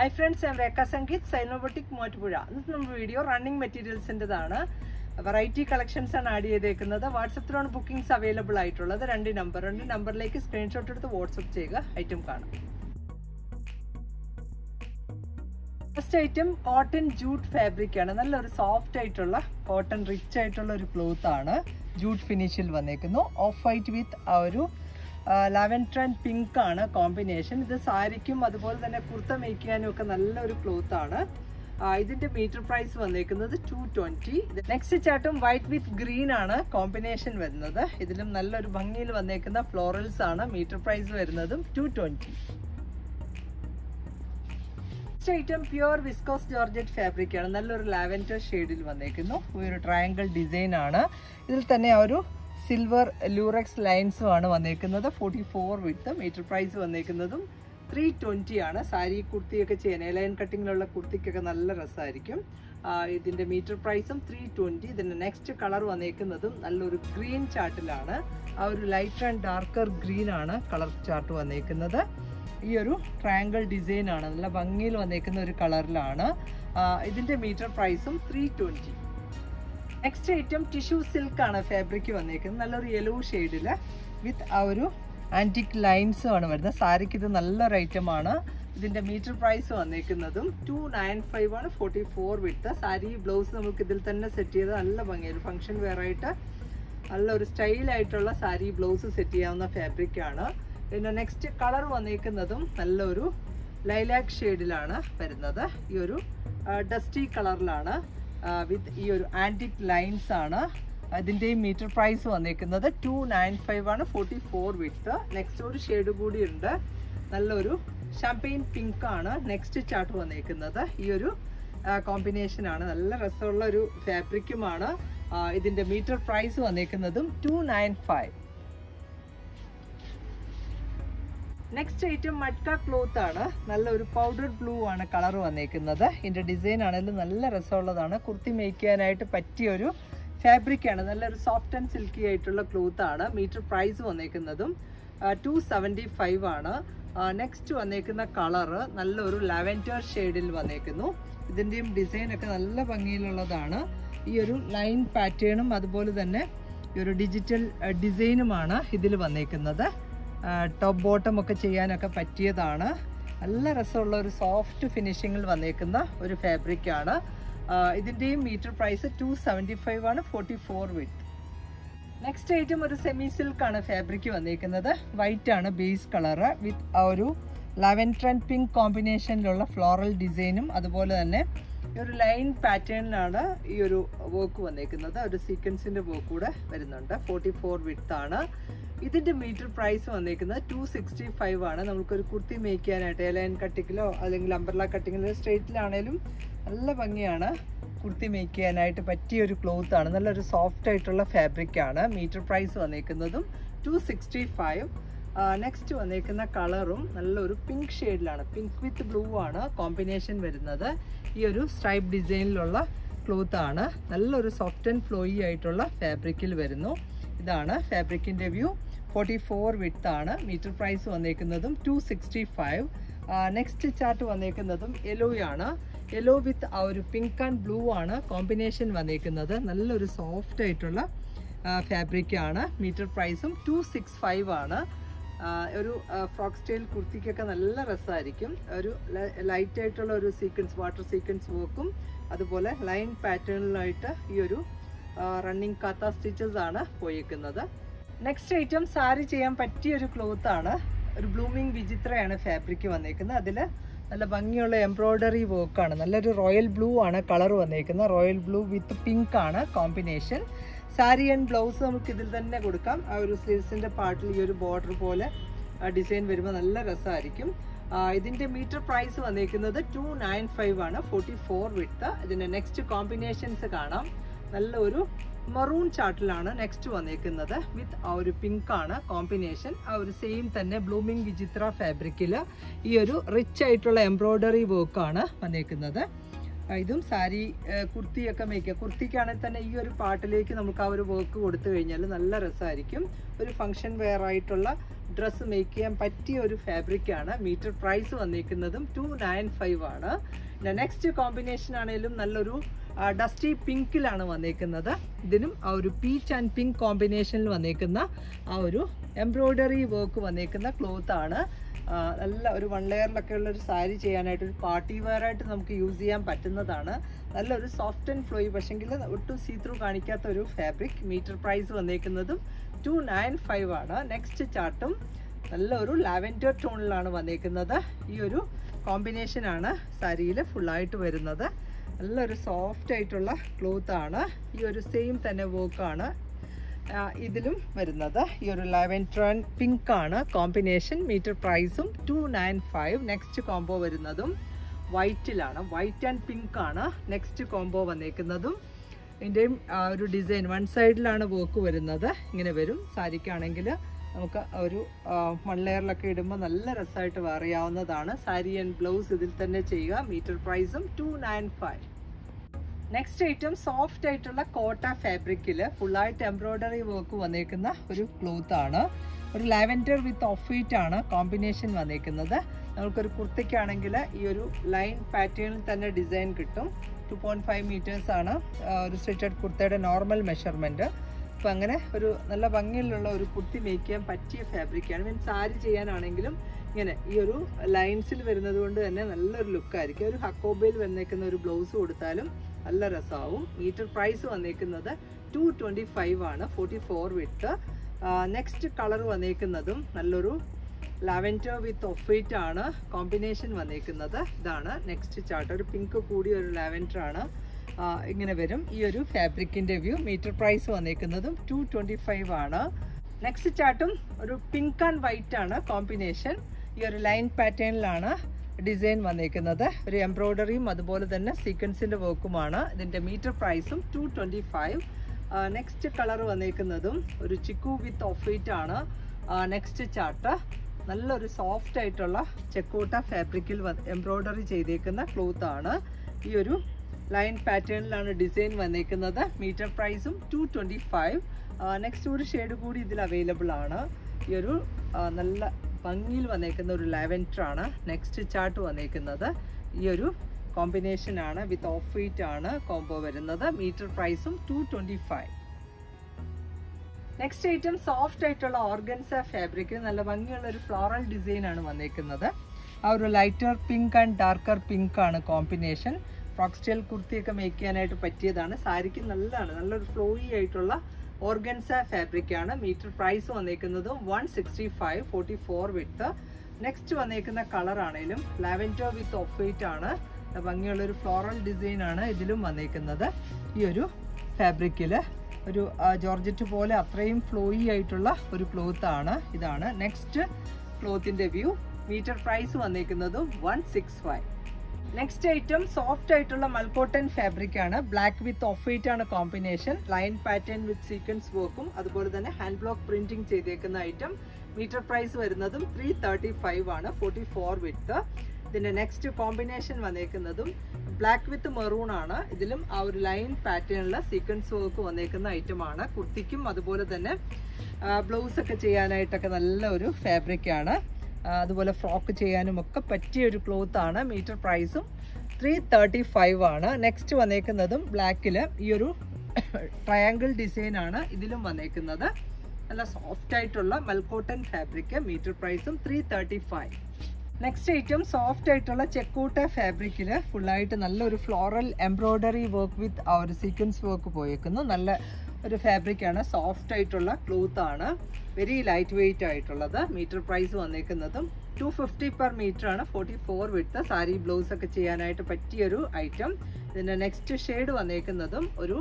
Hi friends ഞാൻ രേഖ സംഗീത് സൈനോബോട്ടിക് മോറ്റുപുഴ ഇന്നത്തെ നമ്മുടെ വീഡിയോ റണ്ണിങ് മെറ്റീരിയൽസിന്റെതാണ് വെറൈറ്റി കളക്ഷൻസ് ആണ് ആഡ് ചെയ്തേക്കുന്നത്. വാട്സപ്പിലാണ് ബുക്കിംഗ്സ് അവൈലബിൾ ആയിട്ടുള്ളത്. രണ്ട് നമ്പർ ഉണ്ട്. നമ്പറിലേക്ക് സ്ക്രീൻഷോട്ട് എടുത്ത് വാട്സപ്പ് ചെയ്യുക. ഐറ്റം കാണാം. First item cotton jute fabric ആണ്. നല്ലൊരു സോഫ്റ്റ് ആയിട്ടുള്ള കോട്ടൺ റിച്ച് ആയിട്ടുള്ള ഒരു ക്ലോത്ത് ആണ്. ജൂട്ട് ഫിനിഷിൽ വന്നേക്കുന്നു. ഓഫ് വൈറ്റ് വിത്ത് ആ ഒരു ലാവൻഡർ ആൻഡ് പിങ്ക് ആണ് കോമ്പിനേഷൻ. ഇത് സാരിക്കും അതുപോലെ തന്നെ കുർത്ത മേക്ക് ചെയ്യാനും ഒക്കെ നല്ലൊരു ക്ലോത്ത് ആണ്. ഇതിന്റെ മീറ്റർ പ്രൈസ് വന്നേക്കുന്നത് ടു ട്വന്റി നെക്സ്റ്റ് ചാട്ടും വൈറ്റ് വിത്ത് ഗ്രീൻ ആണ് കോമ്പിനേഷൻ വരുന്നത്. ഇതിലും നല്ലൊരു ഭംഗിയിൽ വന്നേക്കുന്ന ഫ്ലോറൽസ് ആണ് മീറ്റർ പ്രൈസ് വരുന്നതും two twenty item pure viscose georgette fabric ആണ്. നല്ലൊരു ലാവൻഡർ ഷെയ്ഡിൽ വന്നേക്കുന്നു. ഒരു ട്രയാങ്കിൾ ഡിസൈൻ ആണ്. ഇതിൽ തന്നെ ഒരു സിൽവർ ലൂറക്സ് ലൈൻസും ആണ് വന്നേക്കുന്നത് forty four width metre price വന്നേക്കുന്നതും three twenty ആണ്. സാരി കുർത്തിയൊക്കെ ചെയ്യാൻ ലൈൻ കട്ടിങ്ങിലുള്ള കുർത്തിക്കൊക്കെ നല്ല രസമായിരിക്കും ഇതിന്റെ മീറ്റർ പ്രൈസും ത്രീ ട്വന്റി ഇതിന്റെ നെക്സ്റ്റ് കളർ വന്നേക്കുന്നതും നല്ലൊരു ഗ്രീൻ ചാർട്ടിലാണ് ആ ഒരു ലൈറ്റ് ആൻഡ് ഡാർക്കർ ഗ്രീൻ ആണ് കളർ ചാർട്ട് വന്നേക്കുന്നത് ഈ ഒരു ട്രയാങ്കിൾ ഡിസൈനാണ് നല്ല ഭംഗിയിൽ വന്നേക്കുന്ന ഒരു കളറിലാണ് ഇതിന്റെ മീറ്റർ പ്രൈസും three twenty next item tissue silk ആണ് ഫാബ്രിക് വന്നേക്കുന്നത്. നല്ലൊരു യെല്ലോ ഷെയ്ഡിൽ വിത്ത് ആ ഒരു ആന്റിക് ലൈൻസും ആണ് വരുന്നത്. സാരിക്ക് ഇത് നല്ലൊരു ഐറ്റം ആണ്. ഇതിന്റെ മീറ്റർ പ്രൈസ് വന്നേക്കുന്നതും ടു നയൻ ഫൈവ് ആണ് forty four width sari blouse നമുക്ക് ഇതിൽ തന്നെ സെറ്റ് ചെയ്ത് നല്ല ഭംഗിയായി ഫംഗ്ഷൻ വെയറായിട്ട് നല്ലൊരു സ്റ്റൈലായിട്ടുള്ള സാരി ബ്ലൗസ് സെറ്റ് ചെയ്യാവുന്ന ഫാബ്രിക്കാണ് പിന്നെ നെക്സ്റ്റ് കളർ വന്നേക്കുന്നതും നല്ലൊരു ലൈലാക്ക് ഷെയ്ഡിലാണ് വരുന്നത്. ഈ ഒരു ഡസ്റ്റി കളറിലാണ് വിത്ത് ഈ ഒരു ആന്റിക് ലൈൻസ് ആണ്. അതിന്റെയും മീറ്റർ പ്രൈസ് വന്നിരിക്കുന്നത് ടു നയൻ ഫൈവ് ആണ്. ഫോർട്ടി ഫോർ വിത്ത് നെക്സ്റ്റ് ഒരു ഷെയ്ഡ് കൂടി ഉണ്ട്. നല്ലൊരു ഷാമ്പെയിൻ പിങ്ക് ആണ്. നെക്സ്റ്റ് ചാർട്ട് വന്നിരിക്കുന്നത് ഈ ഒരു കോമ്പിനേഷൻ ആണ്. നല്ല രസമുള്ള ഒരു ഫാബ്രിക്കുമാണ് ഇതിന്റെ metre price വന്നിരിക്കുന്നതും two nine five next item matka cloth ആണ്. നല്ലൊരു പൗഡർ ബ്ലൂ ആണ് കളർ വന്നേക്കുന്നത്. ഇതിന്റെ ഡിസൈൻ ആണെങ്കിലും നല്ല രസമുള്ളതാണ്. കുർത്തി മേക്ക് ചെയ്യാനായിട്ട് പറ്റിയ ഒരു ഫാബ്രിക് ആണ്. നല്ലൊരു സോഫ്റ്റ് ആൻഡ് സിൽക്കി ആയിട്ടുള്ള ക്ലോത്ത് ആണ്. മീറ്റർ പ്രൈസ് വന്നേക്കുന്നതും ടു സെവന്റി ഫൈവ് ആണ്. നെക്സ്റ്റ് വന്നേക്കുന്ന കളറ് നല്ലൊരു ലാവൻഡർ ഷെയ്ഡിൽ വന്നേക്കുന്നു. ഇതിന്റെയും ഡിസൈൻ ഒക്കെ നല്ല ഭംഗിയിലുള്ളതാണ്. ഈ ഒരു ലൈൻ പാറ്റേണും അതുപോലെ തന്നെ ഈ ഒരു ഡിജിറ്റൽ ഡിസൈനുമാണ് ഇതിൽ വന്നേക്കുന്നത്. ടോപ്പ് ബോട്ടം ഒക്കെ ചെയ്യാനൊക്കെ പറ്റിയതാണ്. നല്ല രസമുള്ള ഒരു സോഫ്റ്റ് ഫിനിഷിങ്ങിൽ വന്നേക്കുന്ന ഒരു ഫാബ്രിക്കാണ് ഇതിന്റെയും metre price two seventy five ആണ് forty four width next item ഒരു സെമി സിൽക്കാണ് ഫാബ്രിക് വന്നേക്കുന്നത്. വൈറ്റ് ആണ് ബേസ് കളറ് വിത്ത് ഒരു ലെവൻ ട്രൻ പിങ്ക് കോമ്പിനേഷനിലുള്ള ഫ്ലോറൽ ഡിസൈനും അതുപോലെ തന്നെ ഒരു ലൈൻ പാറ്റേണിലാണ് ഈ ഒരു വർക്ക് വന്നേക്കുന്നത്. ഒരു സീക്വൻസിന്റെ വർക്ക് കൂടെ വരുന്നുണ്ട്. ഫോർട്ടി ഫോർ ആണ്. ഇതിന്റെ മീറ്റർ പ്രൈസ് വന്നേക്കുന്നത് ടു സിക്സ്റ്റി ഫൈവ് ആണ്. നമുക്കൊരു കുർത്തി മേക്ക് ചെയ്യാനായിട്ട് ലൈൻ കട്ടിങ്ങിലോ അല്ലെങ്കിൽ അമ്പർല കട്ടിങ്ങിലോ സ്ട്രേറ്റിലാണേലും നല്ല ഭംഗിയാണ് കുർത്തി മേക്ക് ചെയ്യാനായിട്ട് പറ്റിയ ഒരു ക്ലോത്ത് ആണ്. നല്ലൊരു സോഫ്റ്റ് ആയിട്ടുള്ള ഫാബ്രിക് ആണ്. മീറ്റർ പ്രൈസ് വന്നേക്കുന്നതും ടു സിക്സ്റ്റി ഫൈവ് നെക്സ്റ്റ് വന്നിരിക്കുന്ന കളറും നല്ലൊരു പിങ്ക് ഷെയ്ഡിലാണ് പിങ്ക് വിത്ത് ബ്ലൂ ആണ് കോമ്പിനേഷൻ വരുന്നത്. ഈ ഒരു സ്ട്രൈപ്പ് ഡിസൈനിലുള്ള ക്ലോത്ത് ആണ്. നല്ലൊരു സോഫ്റ്റ് ആൻഡ് ഫ്ലോയി ആയിട്ടുള്ള ഫാബ്രിക്കിൽ വരുന്നു. ഇതാണ് ഫാബ്രിക്കിന്റെ വ്യൂ ഫോർട്ടി ഫോർ വിത്ത് ആണ്. Metre price വന്നേക്കുന്നതും two sixty five next chart വന്നേക്കുന്നതും yellow ആണ്. യെല്ലോ വിത്ത് ആ ഒരു പിങ്ക് ആൻഡ് ബ്ലൂ ആണ് കോമ്പിനേഷൻ വന്നേക്കുന്നത് നല്ലൊരു സോഫ്റ്റ് ആയിട്ടുള്ള ഫാബ്രിക്കാണ് മീറ്റർ പ്രൈസും ടു സിക്സ് ഫൈവ് ആണ്. ഒരു ഫ്രോക്ക് സ്റ്റൈൽ കുർത്തിക്കൊക്കെ നല്ല രസമായിരിക്കും ഒരു ലൈറ്റ് ആയിട്ടുള്ള ഒരു സീക്വൻസ് വാട്ടർ സീക്വൻസ് വർക്കും അതുപോലെ ലൈൻ പാറ്റേണിലായിട്ട് ഈ ഒരു റണ്ണിങ് കാത്ത സ്റ്റിച്ചസ് ആണ് പോയിരിക്കുന്നത് നെക്സ്റ്റ് ഐറ്റം സാരി ചെയ്യാൻ പറ്റിയ ഒരു ക്ലോത്ത് ആണ്. ഒരു ബ്ലൂമിങ് വിചിത്രയാണ് ഫാബ്രിക് വന്നേക്കുന്നത്. അതിൽ നല്ല ഭംഗിയുള്ള എംബ്രോയ്ഡറി വർക്കാണ് നല്ലൊരു റോയൽ ബ്ലൂ ആണ് കളർ വന്നേക്കുന്നത്. റോയൽ ബ്ലൂ വിത്ത് പിങ്ക് ആണ് കോമ്പിനേഷൻ സാരി ആൻഡ് ബ്ലൗസ് നമുക്ക് ഇതിൽ തന്നെ കൊടുക്കാം. ആ ഒരു സ്ലീവ്സിന്റെ പാർട്ടിൽ ഈ ഒരു ബോർഡർ പോലെ ഡിസൈൻ വരുമ്പോൾ നല്ല രസമായിരിക്കും ഇതിന്റെ മീറ്റർ പ്രൈസ് വന്നിരിക്കുന്നത് ടു നയൻ ഫൈവ് ആണ്. ഫോർട്ടി ഫോർ വിട്ട് ഇതിന്റെ നെക്സ്റ്റ് കോമ്പിനേഷൻസ് കാണാം. നല്ല ഒരു മറൂൺ ചാർട്ടിലാണ് നെക്സ്റ്റ് വന്നിരിക്കുന്നത് വിത്ത് ആ ഒരു പിങ്ക് ആണ് കോമ്പിനേഷൻ ആ ഒരു സെയിം തന്നെ ബ്ലൂമിംഗ് വിചിത്ര ഫാബ്രിക്കിൽ ഈ ഒരു റിച്ച് ആയിട്ടുള്ള എംബ്രോയ്ഡറി വർക്കാണ് വന്നേക്കുന്നത്. ആ, ഇതും സാരി കുർത്തിയൊക്കെ മേക്കുക കുർത്തിക്കാണെങ്കിൽ തന്നെ ഈ ഒരു പാട്ടിലേക്ക് നമുക്ക് ആ ഒരു വർക്ക് കൊടുത്തു കഴിഞ്ഞാൽ നല്ല രസമായിരിക്കും ഒരു ഫങ്ഷൻ വെയർ ആയിട്ടുള്ള ഡ്രസ്സ് മേക്ക് ചെയ്യാൻ പറ്റിയ ഒരു ഫാബ്രിക്കാണ് മീറ്റർ പ്രൈസ് വന്നിരിക്കുന്നതും ടു നയൻ ഫൈവ് ആണ്. നെക്സ്റ്റ് കോമ്പിനേഷൻ ആണെങ്കിലും നല്ലൊരു ഡസ്റ്റി പിങ്കിലാണ് വന്നേക്കുന്നത്. ഇതിനും ആ ഒരു പീച്ച് ആൻഡ് പിങ്ക് കോമ്പിനേഷനിൽ വന്നേക്കുന്ന ആ ഒരു എംബ്രോയ്ഡറി വർക്ക് വന്നേക്കുന്ന ക്ലോത്ത് ആണ്. നല്ല ഒരു വൺ ലെയറിലൊക്കെ ഉള്ള ഒരു സാരി ചെയ്യാനായിട്ട് ഒരു പാർട്ടി വെയർ ആയിട്ട് നമുക്ക് യൂസ് ചെയ്യാൻ പറ്റുന്നതാണ്. നല്ലൊരു സോഫ്റ്റ് ആൻഡ് ഫ്ലോയി പക്ഷെങ്കിൽ ഒട്ടും സീ ത്രൂ കാണിക്കാത്ത ഒരു ഫാബ്രിക് മീറ്റർ പ്രൈസ് വന്നേക്കുന്നതും ടു നയൻ ഫൈവ് ആണ്. നെക്സ്റ്റ് ചാർട്ടും നല്ലൊരു ലാവൻഡർ ടോണിലാണ് വന്നേക്കുന്നത്. ഈ ഒരു കോമ്പിനേഷനാണ് സാരിയിൽ ഫുള്ളായിട്ട് വരുന്നത്. നല്ലൊരു സോഫ്റ്റ് ആയിട്ടുള്ള ക്ലോത്താണ് ഈ ഒരു സെയിം തന്നെ വർക്കാണ് ഇതിലും വരുന്നത്. ഈ ഒരു ലെവൻ ട്രൺ പിങ്ക് ആണ് കോമ്പിനേഷൻ മീറ്റർ പ്രൈസും two nine five next combo വരുന്നതും വൈറ്റിലാണ് വൈറ്റ് ആൻഡ് പിങ്ക് ആണ് നെക്സ്റ്റ് കോംബോ വന്നേക്കുന്നതും. ഇതിന്റെയും ഒരു ഡിസൈൻ വൺ സൈഡിലാണ് വർക്ക് വരുന്നത്. ഇങ്ങനെ വരും. സാരിക്കാണെങ്കിൽ നമുക്ക് ഒരു വൺ ലെയറിലൊക്കെ ഇടുമ്പോൾ നല്ല രസമായിട്ട് അറിയാവുന്നതാണ് സാരി ആൻഡ് ബ്ലൗസ് ഇതിൽ തന്നെ ചെയ്യുക. മീറ്റർ പ്രൈസും two nine five next item soft ആയിട്ടുള്ള കോട്ട ഫാബ്രിക്കിൽ ഫുള്ളായിട്ട് എംബ്രോയിഡറി വർക്ക് വന്നേക്കുന്ന ഒരു ക്ലോത്ത് ആണ്. ഒരു ലാവൻഡർ വിത്ത് ഓഫ് വൈറ്റ് ആണ് കോമ്പിനേഷൻ വന്നേക്കുന്നത്. നമുക്കൊരു കുർത്തിക്കാണെങ്കിൽ ഈ ഒരു ലൈൻ പാറ്റേണിൽ തന്നെ ഡിസൈൻ കിട്ടും. ടു പോയിന്റ് ഫൈവ് മീറ്റേഴ്സ് ആണ് ഒരു സ്റ്റിച്ചഡ് കുർത്തയുടെ നോർമൽ മെഷർമെന്റ് അപ്പം അങ്ങനെ ഒരു നല്ല ഭംഗിയിലുള്ള ഒരു കുർത്തി മേക്ക് ചെയ്യാൻ പറ്റിയ ഫാബ്രിക്കാണ് മീൻസ് സാരി ചെയ്യാനാണെങ്കിലും ഇങ്ങനെ ഈ ഒരു ലൈൻസിൽ വരുന്നത് കൊണ്ട് തന്നെ നല്ലൊരു ലുക്കായിരിക്കും ഒരു ഹക്കോബയിൽ വന്നേക്കുന്ന ഒരു ബ്ലൗസ് കൊടുത്താലും നല്ല രസമാവും. മീറ്റർ പ്രൈസ് വന്നേക്കുന്നത് ടു ട്വന്റി ഫൈവ് ആണ്. Forty four width next colour വന്നേക്കുന്നതും നല്ലൊരു ലാവൻഡർ വിത്ത് ഓഫ് വൈറ്റ് ആണ്. കോമ്പിനേഷൻ വന്നേക്കുന്നത് ഇതാണ്. നെക്സ്റ്റ് ചാർട്ട് ഒരു പിങ്ക് കൂടി ഒരു ലാവൻഡർ ആണ്. ഇങ്ങനെ വരും. ഈ ഒരു ഫാബ്രിക്കിന്റെ വ്യൂ മീറ്റർ പ്രൈസ് വന്നേക്കുന്നതും ടു ട്വന്റി ഫൈവ് ആണ് നെക്സ്റ്റ് ചാർട്ടും ഒരു പിങ്ക് ആൻഡ് വൈറ്റ് ആണ്. കോമ്പിനേഷൻ ഈ ഒരു ലൈൻ പാറ്റേണിലാണ് ഡിസൈൻ വന്നേക്കുന്നത്. ഒരു എംബ്രോയ്ഡറിയും അതുപോലെ തന്നെ സീക്വൻസിന്റെ വർക്കുമാണ്. ഇതിന്റെ മീറ്റർ പ്രൈസും two twenty five next colour വന്നേക്കുന്നതും ഒരു ചിക്കു വിത്ത് ഓഫ് വൈറ്റ് ആണ്. നെക്സ്റ്റ് ചാർട്ട് നല്ലൊരു സോഫ്റ്റ് ആയിട്ടുള്ള ചെക്കോട്ട ഫാബ്രിക്കിൽ എംബ്രോയ്ഡറി ചെയ്തേക്കുന്ന ക്ലോത്ത് ആണ്. ഈ ഒരു ലൈൻ പാറ്റേണിലാണ് ഡിസൈൻ വന്നേക്കുന്നത്. മീറ്റർ പ്രൈസും ടു ട്വന്റി ഫൈവ് നെക്സ്റ്റ് ഒരു ഷെയ്ഡ് കൂടി ഇതിൽ അവൈലബിൾ ആണ്. ഈ ഒരു നല്ല ഭംഗിയിൽ വന്നേക്കുന്ന ഒരു ലാവൻഡറാണ്. നെക്സ്റ്റ് ചാർട്ട് വന്നേക്കുന്നത്. ഈ ഒരു കോമ്പിനേഷൻ ആണ്. വിത്ത് ഓഫ് വൈറ്റ് ആണ് കോംബോ വരുന്നത്. മീറ്റർ പ്രൈസും two twenty five next item soft ആയിട്ടുള്ള ഓർഗൻസ ഫാബ്രിക് നല്ല ഭംഗിയുള്ള ഒരു ഫ്ലോറൽ ഡിസൈൻ ആണ് വന്നേക്കുന്നത്. ആ ഒരു lighter pink and darker pink ആണ് കോമ്പിനേഷൻ ഫ്രോക്സ്റ്റൈൽ കുർത്തിയൊക്കെ മേക്ക് ചെയ്യാനായിട്ട് പറ്റിയതാണ്. സാരിക്ക് നല്ലതാണ്. നല്ലൊരു ഫ്ലോയി ആയിട്ടുള്ള ഓർഗൻസ ഫാബ്രിക് ആണ് മീറ്റർ പ്രൈസ് വന്നേക്കുന്നത് one sixty five forty four width next വന്നേക്കുന്ന കളർ ആണെങ്കിലും ലാവൻഡർ വിത്ത് ഓഫ് വൈറ്റ് ആണ്. ഭംഗിയുള്ള ഒരു ഫ്ലോറൽ ഡിസൈൻ ആണ് ഇതിലും വന്നേക്കുന്നത്. ഈ ഒരു ഫാബ്രിക്കിൽ ഒരു ജോർജറ്റ് പോലെ അത്രയും ഫ്ലോയി ആയിട്ടുള്ള ഒരു ക്ലോത്ത് ആണ് ഇതാണ്. നെക്സ്റ്റ് ക്ലോത്തിന്റെ view metre price വന്നേക്കുന്നതും one six five next item soft ആയിട്ടുള്ള മൽക്കോട്ടൻ ഫാബ്രിക് ആണ്. ബ്ലാക്ക് വിത്ത് ഓഫ് വൈറ്റ് ആണ് combination line pattern with sequence വർക്കും അതുപോലെ തന്നെ ഹാൻഡ് ബ്ലോക്ക് പ്രിന്റിംഗ് ചെയ്തേക്കുന്ന ഐറ്റം മീറ്റർ പ്രൈസ് വരുന്നതും ത്രീ തേർട്ടി ഫൈവ് ആണ് ഫോർട്ടി ഫോർ വിത്ത് ഇതിന്റെ നെക്സ്റ്റ് കോമ്പിനേഷൻ വന്നേക്കുന്നതും ബ്ലാക്ക് വിത്ത് മെറൂൺ ആണ്. ഇതിലും ആ ഒരു ലൈൻ പാറ്റേണിൽ സീക്വൻസ് വർക്ക് വന്നേക്കുന്ന ഐറ്റമാണ് കുർത്തിക്കും അതുപോലെ തന്നെ ബ്ലൗസ് ഒക്കെ ചെയ്യാനായിട്ടൊക്കെ നല്ല ഒരു ഫാബ്രിക് ആണ്. അതുപോലെ ഫ്രോക്ക് ചെയ്യാനും ഒക്കെ പറ്റിയ ഒരു ക്ലോത്ത് ആണ്. മീറ്റർ പ്രൈസും ത്രീ തേർട്ടി ഫൈവ് ആണ്. നെക്സ്റ്റ് വന്നേക്കുന്നതും ബ്ലാക്കിൽ ഈ ഒരു ട്രയാങ്കിൾ ഡിസൈൻ ആണ് ഇതിലും വന്നേക്കുന്നത്. നല്ല സോഫ്റ്റ് ആയിട്ടുള്ള മൽക്കോട്ടൻ ഫാബ്രിക് മീറ്റർ പ്രൈസും three thirty five next item soft ആയിട്ടുള്ള ചെക്കൂട്ട ഫാബ്രിക്കിൽ ഫുള്ളായിട്ട് നല്ലൊരു ഫ്ലോറൽ എംബ്രോയ്ഡറി വർക്ക് വിത്ത് ആ ഒരു സീക്വൻസ് വർക്ക് പോയേക്കുന്നു. നല്ല ഒരു ഫാബ്രിക്കാണ് സോഫ്റ്റ് ആയിട്ടുള്ള ക്ലോത്ത് ആണ്. വെരി ലൈറ്റ് വെയിറ്റ് ആയിട്ടുള്ളത്. മീറ്റർ പ്രൈസ് വന്നേക്കുന്നതും ടു ഫിഫ്റ്റി പെർ മീറ്റർ ആണ്. Forty four width sari blouse ഒക്കെ ചെയ്യാനായിട്ട് പറ്റിയൊരു ഐറ്റം ഇതിന്റെ നെക്സ്റ്റ് ഷെയ്ഡ് വന്നേക്കുന്നതും ഒരു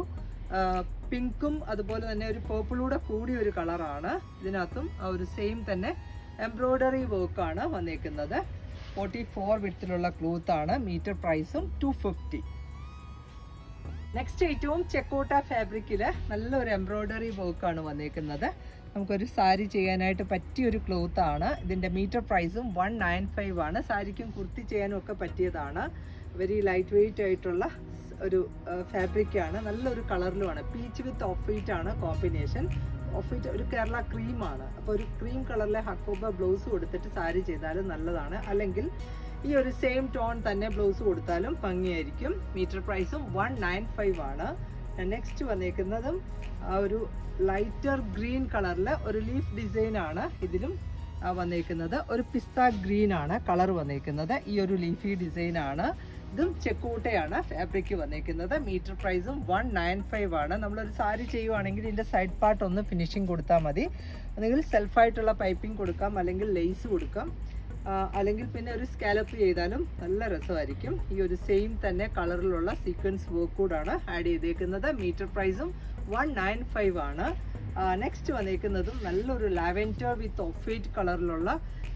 പിങ്കും അതുപോലെ തന്നെ ഒരു പേർപ്പിളൂടെ കൂടിയ ഒരു കളറാണ് ഇതിനകത്തും ആ ഒരു സെയിം തന്നെ എംബ്രോയ്ഡറി വർക്കാണ് വന്നേക്കുന്നത്. ഫോർട്ടി ഫോർ വിട്ടിലുള്ള ക്ലോത്ത് ആണ്. മീറ്റർ പ്രൈസും ടു ഫിഫ്റ്റി നെക്സ്റ്റ് ഏറ്റവും ചെക്കോട്ട ഫാബ്രിക്കിൽ നല്ലൊരു എംബ്രോയ്ഡറി വർക്കാണ് വന്നേക്കുന്നത്. നമുക്കൊരു സാരി ചെയ്യാനായിട്ട് പറ്റിയൊരു ക്ലോത്ത് ആണ് ഇതിന്റെ മീറ്റർ പ്രൈസും വൺ നയൻ ഫൈവ് ആണ്. സാരിക്കും കുർത്തി ചെയ്യാനും ഒക്കെ പറ്റിയതാണ്. വെരി ലൈറ്റ് വെയിറ്റ് ആയിട്ടുള്ള ഒരു ഫാബ്രിക്കാണ്. നല്ലൊരു കളറിലുമാണ്. പീച്ച് വിത്ത് ഓഫ് വൈറ്റ് ആണ് കോമ്പിനേഷൻ. ഓഫ് ഒരു കേരള ക്രീമാണ് അപ്പോൾ ഒരു ക്രീം കളറിലെ ഹക്കോബ ബ്ലൗസ് കൊടുത്തിട്ട് സാരി ചെയ്താലും നല്ലതാണ്. അല്ലെങ്കിൽ ഈ ഒരു സെയിം ടോൺ തന്നെ ബ്ലൗസ് കൊടുത്താലും ഭംഗിയായിരിക്കും. മീറ്റർ പ്രൈസും വൺ നയൻ ഫൈവ് ആണ്. നെക്സ്റ്റ് വന്നേക്കുന്നതും ഒരു ലൈറ്റർ ഗ്രീൻ കളറിലെ ഒരു ലീഫ് ഡിസൈൻ ആണ് ഇതിലും വന്നേക്കുന്നത്. ഒരു പിസ്ത ഗ്രീൻ ആണ് കളർ വന്നേക്കുന്നത്. ഈ ഒരു ലീഫി ഡിസൈൻ ആണ്. ഇതും ചെക്കൂട്ടയാണ്. ഫാബ്രിക് വന്നിരിക്കുന്നത് മീറ്റർ പ്രൈസും വൺ നയൻ ഫൈവ് ആണ്. നമ്മളൊരു സാരി ചെയ്യുവാണെങ്കിൽ ഇതിന്റെ സൈഡ് പാർട്ട് ഒന്ന് ഫിനിഷിങ് കൊടുത്താൽ മതി. അല്ലെങ്കിൽ സെൽഫായിട്ടുള്ള പൈപ്പിംഗ് കൊടുക്കാം. അല്ലെങ്കിൽ ലെയ്സ് കൊടുക്കാം. അല്ലെങ്കിൽ പിന്നെ ഒരു സ്കാലപ്പ് ചെയ്താലും നല്ല രസമായിരിക്കും. ഈ ഒരു സെയിം തന്നെ കളറിലുള്ള സീക്വൻസ് വർക്ക് കൂടാണ് ആഡ് ചെയ്തേക്കുന്നത്. മീറ്റർ പ്രൈസും വൺ നയൻ ഫൈവ് ആണ്. നെക്സ്റ്റ് വന്നേക്കുന്നതും നല്ലൊരു ലാവൻഡർ വിത്ത് ഓഫ് വൈറ്റ് കളറിലുള്ള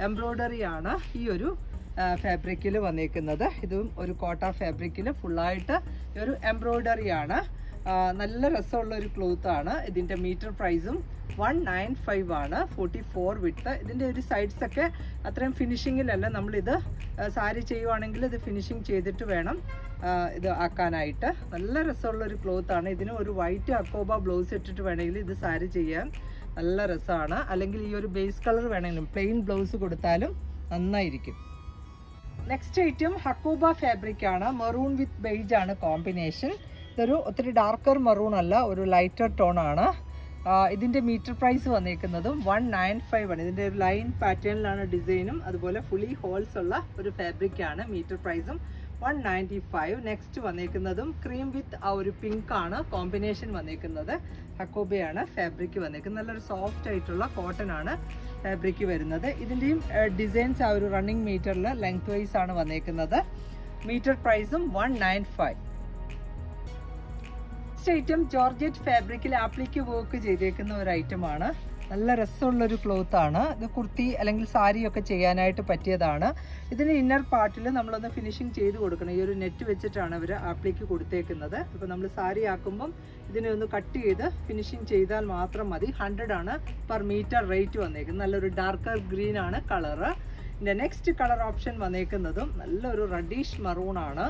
എംബ്രോയ്ഡറി ആണ് ഈ ഒരു ഫാബ്രിക്കിൽ വന്നിരിക്കുന്നത് ഇതും ഒരു കോട്ട ഫാബ്രിക്കിൽ ഫുള്ളായിട്ട് ഒരു എംബ്രോയ്ഡറി ആണ്. നല്ല രസമുള്ള ഒരു ക്ലോത്ത് ആണ്. ഇതിന്റെ മീറ്റർ പ്രൈസും വൺ നയൻ ഫൈവ് ആണ്. ഫോർട്ടി ഫോർ വിട്ട് ഇതിന്റെ ഒരു സൈഡ്സൊക്കെ അത്രയും ഫിനിഷിങ്ങിലല്ല നമ്മളിത് സാരി ചെയ്യുവാണെങ്കിൽ ഇത് ഫിനിഷിങ് ചെയ്തിട്ട് വേണം ഇത് ആക്കാനായിട്ട്. നല്ല രസമുള്ള ഒരു ക്ലോത്ത് ആണ്. ഇതിന് ഒരു വൈറ്റ് അക്കോബ ബ്ലൗസ് ഇട്ടിട്ട് വേണമെങ്കിൽ ഇത് സാരി ചെയ്യാൻ നല്ല രസമാണ്. അല്ലെങ്കിൽ ഈ ഒരു ബേസ് കളർ വേണമെങ്കിലും പ്ലെയിൻ ബ്ലൗസ് കൊടുത്താലും നന്നായിരിക്കും. നെക്സ്റ്റ് ഐറ്റം ഹക്കൂബ ഫാബ്രിക് ആണ്. മെറൂൺ വിത്ത് ബെയ്ജ് ആണ് കോമ്പിനേഷൻ ഇതൊരു ഒത്തിരി ഡാർക്കർ മെറൂൺ അല്ല ഒരു ലൈറ്റർ ടോൺ ആണ്. ഇതിന്റെ മീറ്റർ പ്രൈസ് വന്നേക്കുന്നതും വൺ നയൻ ഫൈവ് ആണ്. ഇതിന്റെ ഒരു ലൈൻ പാറ്റേണിലാണ് ഡിസൈനും അതുപോലെ ഫുള്ളി ഹോൾസ് ഉള്ള ഒരു ഫാബ്രിക് ആണ് മീറ്റർ പ്രൈസും വൺ നയന്റി ഫൈവ് നെക്സ്റ്റ് വന്നേക്കുന്നതും ക്രീം വിത്ത് ആ ഒരു പിങ്ക് ആണ് കോമ്പിനേഷൻ വന്നേക്കുന്നത്. ഹക്കോബയാണ് ഫാബ്രിക് വന്നേക്കുന്നത്. നല്ലൊരു സോഫ്റ്റ് ആയിട്ടുള്ള കോട്ടൺ ആണ് ഫാബ്രിക് വരുന്നത്. ഇതിന്റെയും ഡിസൈൻസ് ആ ഒരു റണ്ണിങ് മീറ്ററിൽ ലെങ്ത് വൈസ് ആണ് വന്നേക്കുന്നത്. മീറ്റർ പ്രൈസും one nine five item georgette ഫാബ്രിക്കിൽ ആപ്ലിക്ക് വർക്ക് ചെയ്തേക്കുന്ന ഒരു ഐറ്റമാണ് നല്ല രസമുള്ളൊരു ക്ലോത്താണ്. ഇത് കുർത്തി അല്ലെങ്കിൽ സാരി ഒക്കെ ചെയ്യാനായിട്ട് പറ്റിയതാണ്. ഇതിന് ഇന്നർ പാർട്ടിൽ നമ്മളൊന്ന് ഫിനിഷിങ് ചെയ്ത് കൊടുക്കണം. ഈ ഒരു നെറ്റ് വെച്ചിട്ടാണ് അവർ ആപ്ലിക്ക് കൊടുത്തേക്കുന്നത്. അപ്പോൾ നമ്മൾ സാരി ആക്കുമ്പം ഇതിനെ ഒന്ന് കട്ട് ചെയ്ത് ഫിനിഷിങ് ചെയ്താൽ മാത്രം മതി. ഹൺഡ്രഡ് ആണ് പെർ മീറ്റർ റേറ്റ് വന്നേക്കുന്നത്. നല്ലൊരു ഡാർക്കർ ഗ്രീൻ ആണ് കളറ് ഇതിന്റെ നെക്സ്റ്റ് കളർ ഓപ്ഷൻ വന്നേക്കുന്നതും നല്ലൊരു റെഡീഷ് മറൂൺ ആണ്.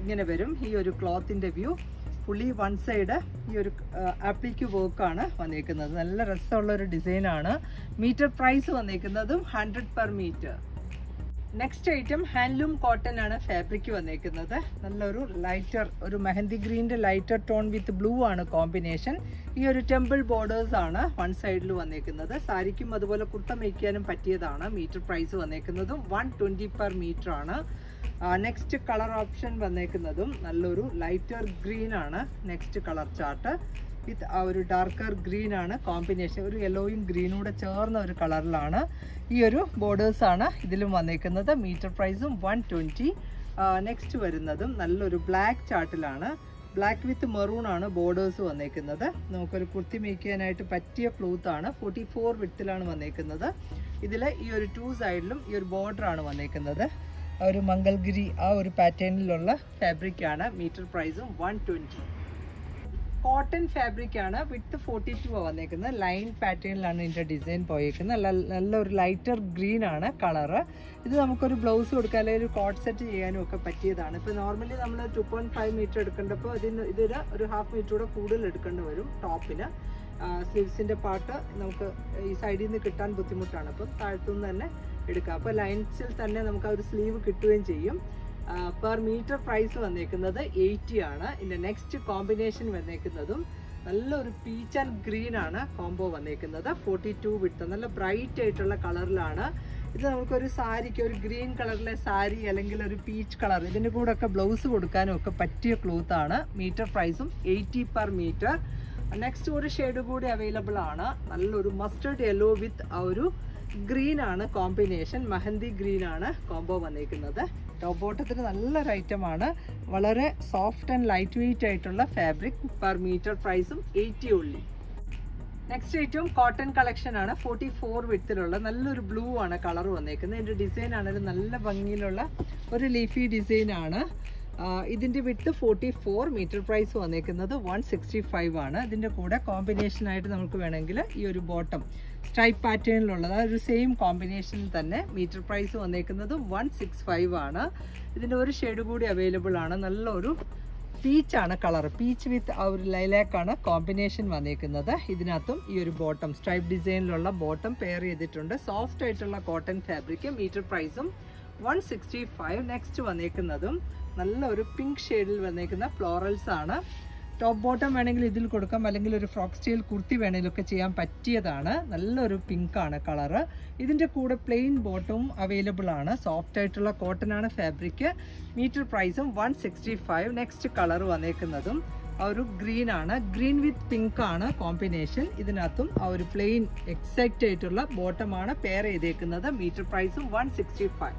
ഇങ്ങനെ വരും ഈ ഒരു ക്ലോത്തിന്റെ വ്യൂ ഫുള്ളി വൺ സൈഡ് ഈ ഒരു ആപ്ലിക്ക് വർക്കാണ് വന്നേക്കുന്നത്. നല്ല രസമുള്ള ഒരു ഡിസൈനാണ് metre price വന്നേക്കുന്നതും hundred per metre next item handloom cotton ആണ് ഫാബ്രിക് വന്നേക്കുന്നത്. നല്ലൊരു ലൈറ്റർ ഒരു മെഹന്തി ഗ്രീന്റെ ലൈറ്റർ ടോൺ വിത്ത് ബ്ലൂ ആണ് കോമ്പിനേഷൻ ഈ ഒരു ടെമ്പിൾ ബോർഡേഴ്സ് ആണ് വൺ സൈഡിൽ വന്നേക്കുന്നത്. സാരിക്കും അതുപോലെ കുർത്ത മേയ്ക്കാനും പറ്റിയതാണ് മീറ്റർ പ്രൈസ് വന്നേക്കുന്നതും വൺ ട്വന്റി പെർ മീറ്റർ ആണ്. നെക്സ്റ്റ് കളർ ഓപ്ഷൻ വന്നേക്കുന്നതും നല്ലൊരു ലൈറ്റർ ഗ്രീൻ ആണ് നെക്സ്റ്റ് കളർ ചാർട്ട് വിത്ത് ആ ഒരു ഡാർക്കർ ഗ്രീൻ ആണ്. കോമ്പിനേഷൻ ഒരു യെല്ലോയും ഗ്രീനും കൂടെ ചേർന്ന ഒരു കളറിലാണ് ഈ ഒരു ബോർഡേഴ്സ് ആണ് ഇതിലും വന്നേക്കുന്നത്. മീറ്റർ പ്രൈസും വൺ ട്വന്റി നെക്സ്റ്റ് വരുന്നതും നല്ലൊരു ബ്ലാക്ക് ചാർട്ടിലാണ് ബ്ലാക്ക് വിത്ത് മെറൂൺ ആണ് ബോർഡേഴ്സ് വന്നേക്കുന്നത്. നമുക്കൊരു കുർത്തി മേക്കാനായിട്ട് പറ്റിയ ക്ലോത്ത് ആണ്. ഫോർട്ടി ഫോർ വിത്തിലാണ് വന്നേക്കുന്നത്. ഇതിൽ ഈ ഒരു ടു സൈഡിലും ഈ ഒരു ബോർഡർ ആണ് വന്നേക്കുന്നത്. ഒരു മംഗൽഗിരി ആ ഒരു പാറ്റേണിലുള്ള ഫാബ്രിക് ആണ് മീറ്റർ പ്രൈസും വൺ ട്വന്റി കോട്ടൺ ഫാബ്രിക് ആണ് വിത്ത് ഫോർട്ടി ടു വന്നേക്കുന്നത്. ലൈൻ പാറ്റേണിലാണ് ഇതിന്റെ ഡിസൈൻ പോയേക്കുന്നത്. നല്ല നല്ലൊരു ലൈറ്റർ ഗ്രീൻ ആണ് കളറ്. ഇത് നമുക്കൊരു ബ്ലൗസ് കൊടുക്കാൻ അല്ലെങ്കിൽ ഒരു കോട്ട് സെറ്റ് ചെയ്യാനും ഒക്കെ പറ്റിയതാണ്. ഇപ്പോൾ നോർമലി നമ്മൾ ടു പോയിന്റ് ഫൈവ് മീറ്റർ എടുക്കേണ്ടപ്പോൾ ഇതിന് ഇതൊരു ഒരു ഹാഫ് മീറ്റർ കൂടെ കൂടുതൽ എടുക്കേണ്ടി വരും ടോപ്പിന്. സ്ലീവ്സിന്റെ പാർട്ട് നമുക്ക് ഈ സൈഡിൽ നിന്ന് കിട്ടാൻ ബുദ്ധിമുട്ടാണ്. അപ്പം താഴത്തുനിന്ന് തന്നെ എടുക്കാം. അപ്പോൾ ലൈൻസിൽ തന്നെ നമുക്ക് ആ ഒരു സ്ലീവ് കിട്ടുകയും ചെയ്യും. പെർ മീറ്റർ പ്രൈസ് വന്നേക്കുന്നത് എയ്റ്റി ആണ്. ഇതിന്റെ നെക്സ്റ്റ് കോമ്പിനേഷൻ വന്നേക്കുന്നതും നല്ലൊരു പീച്ച് ആൻഡ് ഗ്രീൻ ആണ് കോംബോ വന്നേക്കുന്നത്. ഫോർട്ടി ടു വിട്ട് നല്ല ബ്രൈറ്റ് ആയിട്ടുള്ള കളറിലാണ് ഇത് നമുക്കൊരു സാരിക്ക് ഒരു ഗ്രീൻ കളറിലെ സാരി അല്ലെങ്കിൽ ഒരു പീച്ച് കളർ ഇതിന്റെ കൂടെ ഒക്കെ ബ്ലൗസ് കൊടുക്കാനും ഒക്കെ പറ്റിയ ക്ലോത്ത് ആണ്. മീറ്റർ പ്രൈസും എയ്റ്റി പെർ മീറ്റർ നെക്സ്റ്റ് ഒരു ഷെയ്ഡ് കൂടി അവൈലബിൾ ആണ്. നല്ലൊരു മസ്റ്റേർഡ് യെല്ലോ വിത്ത് ആ ഒരു ഗ്രീൻ ആണ് കോമ്പിനേഷൻ മെഹന്തി ഗ്രീൻ ആണ് കോംബോ വന്നിരിക്കുന്നത്. ടോപ്പ് ബോട്ടത്തിന് നല്ലൊരു ഐറ്റം ആണ്. വളരെ സോഫ്റ്റ് ആൻഡ് ലൈറ്റ് വെയിറ്റ് ആയിട്ടുള്ള ഫാബ്രിക് പെർ മീറ്റർ പ്രൈസും എയ്റ്റി ഉള്ളി നെക്സ്റ്റ് ഏറ്റവും കോട്ടൺ കളക്ഷൻ ആണ്. ഫോർട്ടി ഫോർ വിത്തിലുള്ള നല്ലൊരു ബ്ലൂ ആണ് കളർ വന്നേക്കുന്നത് ഇതിന്റെ ഡിസൈൻ ആണെങ്കിലും നല്ല ഭംഗിയിലുള്ള ഒരു ലീഫി ഡിസൈൻ ആണ്. ഇതിന്റെ width forty four metre price വന്നേക്കുന്നത് വൺ സിക്സ്റ്റി ഫൈവ് ആണ്. ഇതിന്റെ കൂടെ കോമ്പിനേഷനായിട്ട് നമുക്ക് വേണമെങ്കിൽ ഈ ഒരു ബോട്ടം സ്ട്രൈപ്പ് പാറ്റേണിലുള്ളത് ഒരു സെയിം കോമ്പിനേഷനിൽ തന്നെ. മീറ്റർ പ്രൈസ് വന്നേക്കുന്നത് വൺ സിക്സ് ഫൈവ് ആണ്. ഇതിന്റെ ഒരു ഷെയ്ഡ് കൂടി അവൈലബിൾ ആണ്. നല്ലൊരു പീച്ചാണ് കളർ പീച്ച് വിത്ത് ആ ഒരു ലൈലാക്കാണ് കോമ്പിനേഷൻ വന്നേക്കുന്നത്. ഇതിനകത്തും ഈ ഒരു ബോട്ടം സ്ട്രൈപ്പ് ഡിസൈനിലുള്ള ബോട്ടം പെയർ ചെയ്തിട്ടുണ്ട്. സോഫ്റ്റ് ആയിട്ടുള്ള കോട്ടൺ ഫാബ്രിക് മീറ്റർ പ്രൈസും വൺ സിക്സ്റ്റി ഫൈവ് നെക്സ്റ്റ് വന്നേക്കുന്നതും. നല്ല ഒരു പിങ്ക് ഷെയ്ഡിൽ വന്നേക്കുന്ന ഫ്ലോറൽസ് ആണ്. ടോപ്പ് ബോട്ടം വേണമെങ്കിൽ ഇതിൽ കൊടുക്കാം. അല്ലെങ്കിൽ ഒരു ഫ്രോക്ക് സ്റ്റൈൽ കുർത്തി വേണമെങ്കിലൊക്കെ ചെയ്യാൻ പറ്റിയതാണ്. നല്ലൊരു പിങ്കാണ് കളറ് ഇതിന്റെ കൂടെ പ്ലെയിൻ ബോട്ടവും അവൈലബിൾ ആണ്. സോഫ്റ്റ് ആയിട്ടുള്ള കോട്ടൺ ആണ് ഫാബ്രിക് മീറ്റർ പ്രൈസും one sixty five next colour വന്നേക്കുന്നതും ആ ഒരു ഗ്രീൻ ആണ്. ഗ്രീൻ വിത്ത് പിങ്ക് ആണ് കോമ്പിനേഷൻ ഇതിനകത്തും ആ ഒരു പ്ലെയിൻ എക്സാക്റ്റ് ആയിട്ടുള്ള ബോട്ടമാണ് പെയർ ചെയ്തേക്കുന്നത്. മീറ്റർ പ്രൈസും വൺ സിക്സ്റ്റി ഫൈവ്